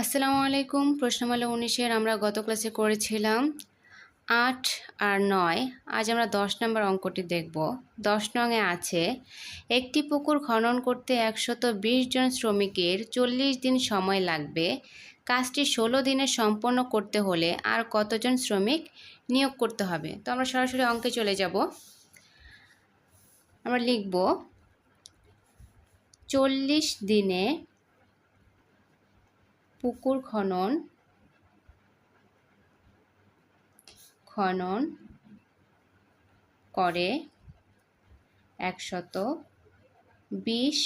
আসসালামু আলাইকুম প্রশ্নমালা উনিশের আমরা গত ক্লাসে করেছিলাম আট আর নয়। আজ আমরা দশ নম্বর অঙ্কটি দেখব। দশ নঙে আছে, একটি পুকুর খনন করতে একশত বিশ জন শ্রমিকের চল্লিশ দিন সময় লাগবে। কাজটি ষোলো দিনে সম্পন্ন করতে হলে আর কতজন শ্রমিক নিয়োগ করতে হবে? তো আমরা সরাসরি অঙ্কে চলে যাব। আমরা লিখব, চল্লিশ দিনে পুকুর খনন খনন করে একশত বিশ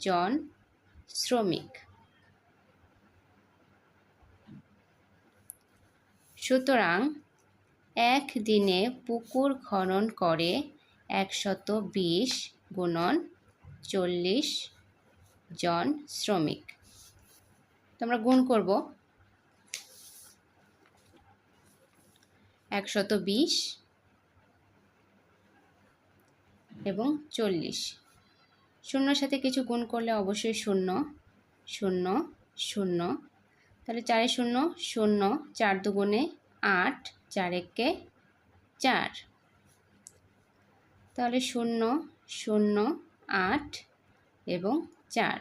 জন শ্রমিক। সুতরাং একদিনে পুকুর খনন করে একশত বিশ গুণন চল্লিশ জন শ্রমিক। তো আমরা গুণ করব একশত বিশ এবং চল্লিশ। শূন্যর সাথে কিছু গুণ করলে অবশ্যই শূন্য শূন্য শূন্য। তাহলে চারে শূন্য শূন্য, চার দুগুণে আট, চার একে চার। তাহলে শূন্য শূন্য, আট এবং চার।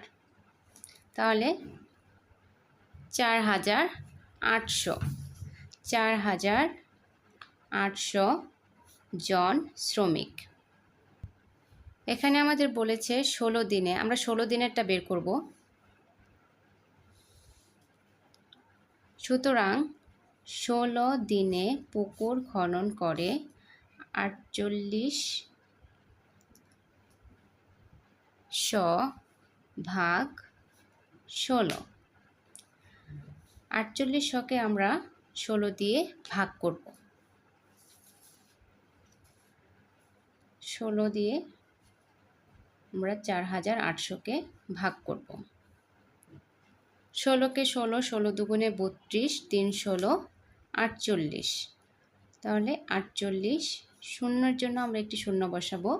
তাহলে চার হাজার আটশো। চার হাজার আটশো জন শ্রমিক। এখানে আমাদের বলেছে ষোলো দিনে, আমরা ষোলো দিনেরটা বের করব। সুতরাং ষোলো দিনে পুকুর খনন করে আটচল্লিশ শ ভাগ ষোলো। আটচল্লিশ শকে আমরা ষোলো দিয়ে ভাগ করব। ষোলো দিয়ে আমরা চার হাজার আটশোকে ভাগ করব। ষোলোকে ষোলো ষোলো দুগুণে বত্রিশ, তিন ষোলো, আটচল্লিশ। তাহলে আটচল্লিশ শূন্যর জন্য আমরা একটি শূন্য বসাবো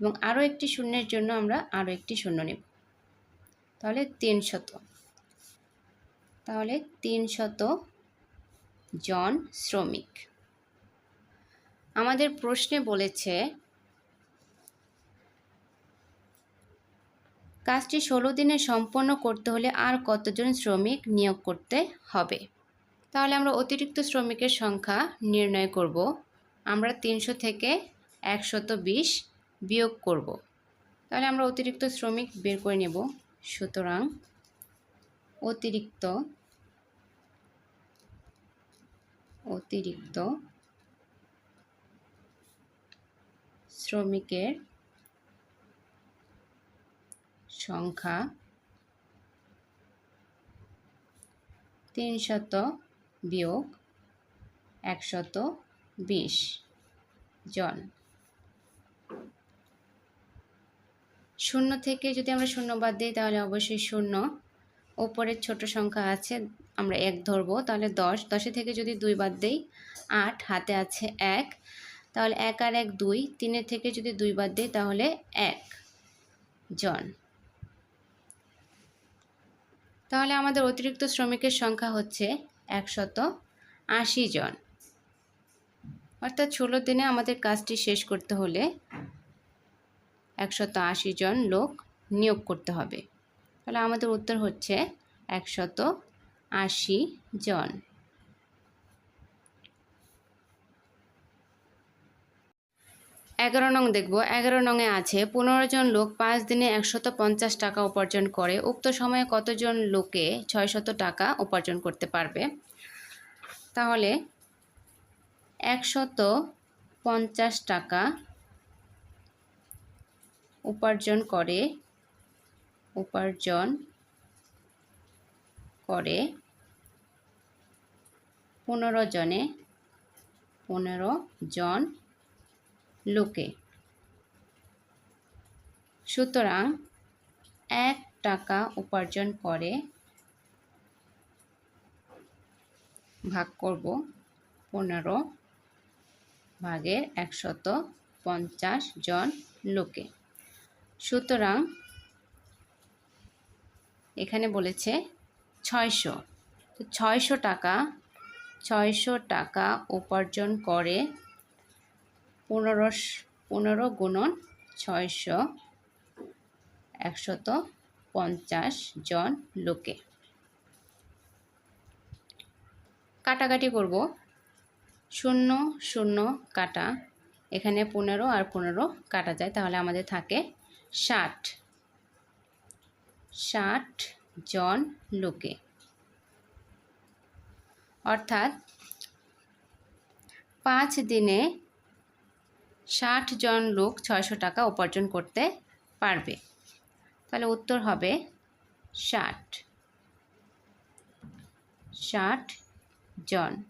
এবং আরও একটি শূন্যের জন্য আমরা আরও একটি শূন্য নেব। তাহলে তিনশত তাহলে তিনশত জন শ্রমিক। আমাদের প্রশ্নে বলেছে, কাজটি ষোলো দিনে সম্পন্ন করতে হলে আর কতজন শ্রমিক নিয়োগ করতে হবে? তাহলে আমরা অতিরিক্ত শ্রমিকের সংখ্যা নির্ণয় করব। আমরা তিনশো থেকে একশত বিশ বিয়োগ করব। তাহলে আমরা অতিরিক্ত শ্রমিক বের করে নেব। সুতরাং অতিরিক্ত অতিরিক্ত শ্রমিকের সংখ্যা তিনশত বিয়োগ একশত বিশ জন। শূন্য থেকে যদি আমরা শূন্য বাদ দিই, তাহলে অবশ্যই শূন্য ওপরের ছোট সংখ্যা আছে, আমরা এক ধরবো, তাহলে দশ। দশে থেকে যদি দুই বাদ দিই, আট, হাতে আছে এক। তাহলে এক আর এক দুই তিনের থেকে যদি দুই বাদ দিই, তাহলে এক জন। তাহলে আমাদের অতিরিক্ত শ্রমিকের সংখ্যা হচ্ছে একশত আশি জন। অর্থাৎ ষোলো দিনে আমাদের কাজটি শেষ করতে হলে একশত আশি জন লোক নিয়োগ করতে হবে। তাহলে আমাদের উত্তর হচ্ছে একশত আশি জন। এগারো নং দেখব। এগারো নংয়ে আছে, পনেরো জন লোক পাঁচ দিনে একশত পঞ্চাশ টাকা উপার্জন করে। উক্ত সময়ে কতজন লোকে ছয়শত টাকা উপার্জন করতে পারবে? তাহলে একশত পঞ্চাশ টাকা উপার্জন করে উপার্জন করে পনেরো জনে, পনেরো জন লোকে। সুতরাং এক টাকা উপার্জন করে ভাগ করব পনেরো ভাগের একশত পঞ্চাশ জন লোকে। সুতরাং এখানে বলেছে ছয়শো। তো ছয়শো টাকা ছয়শো টাকা উপার্জন করে পনেরো পনেরো গুণন ছয়শো একশত পঞ্চাশ জন লোকে। কাটাকাটি করব। শূন্য শূন্য কাটা। এখানে পনেরো আর পনেরো কাটা যায়, তাহলে আমাদের থাকে ষাট। ষাট জন লোকে। অর্থাৎ পাঁচ দিনে ষাট জন লোক ছয়শো টাকা উপার্জন করতে পারবে। তাহলে উত্তর হবে ষাট। ষাট জন।